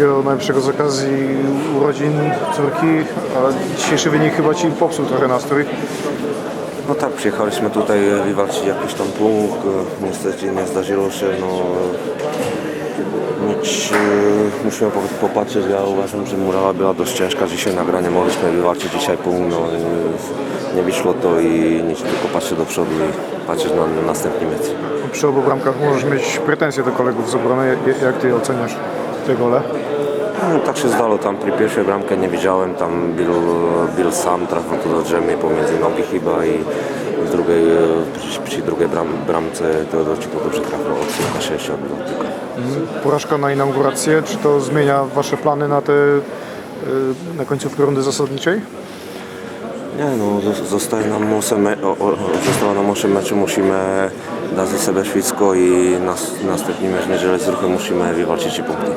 wszystkiego najlepszego z okazji urodzin córki, a dzisiejszy wynik chyba Ci popsuł trochę nastrój. No tak, przyjechaliśmy tutaj e, wywalczyć jakiś tam punkt. e, Niestety nie zdarzyło się. No, nic, e, musimy po- popatrzeć. Ja uważam, że murawa była dość ciężka dzisiaj na granie. Mogliśmy wywalczyć dzisiaj punkt. No, nie wyszło to i nic, tylko patrzeć do przodu i patrzeć na, na następny mecz. Przy obu bramkach możesz mieć pretensje do kolegów z obrony. Ja- Jak Ty oceniasz te gole? No, tak się zdało, tam przy pierwszej bramkę nie widziałem, tam Bill, Bill sam trafił tu do drzemie pomiędzy nogi chyba i w drugiej, przy, przy drugiej bram, bramce Teodorczyk dobrze trafił od kilka sześć odbył tylko. Porażka na inaugurację, czy to zmienia Wasze plany na te y, na końcówkę rundy zasadniczej? Nie no, zos- zostaje nam 8, me- zostało nam 8 meczów, musimy dać ze siebie i nas, następny mecz niedzielę z ruchem musimy wywalczyć i punkty.